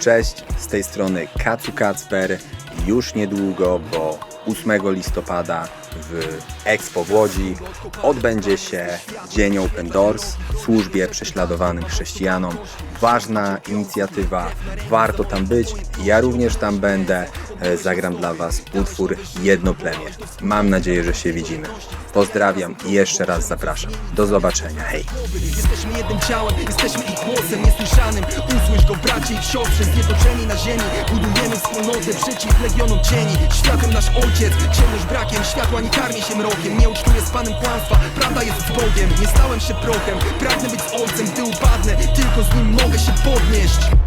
Cześć, z tej strony Kacu Kacper. Już niedługo, bo 8 listopada w Expo w Łodzi odbędzie się Dzień Open Doors w służbie prześladowanym chrześcijanom. Ważna inicjatywa, warto tam być. Ja również tam będę. E, Zagram dla Was utwór Jedno plemię. Mam nadzieję, że się widzimy. Pozdrawiam i jeszcze raz zapraszam. Do zobaczenia. Hej! Jesteśmy jednym ciałem, jesteśmy ich głosem niesłyszanym Usłysz go i zjednoczeni na ziemi Budujemy wspólnotę przeciw legionom cieni. Światem nasz ojciec, ciemność brakiem Światła nie karmi się mrokiem, nie ucztuje z Panem kłamstwa Prawda jest z Bogiem, nie stałem się prochem Pragnę być z ojcem, gdy upadnę Tylko z nim mogę się podnieść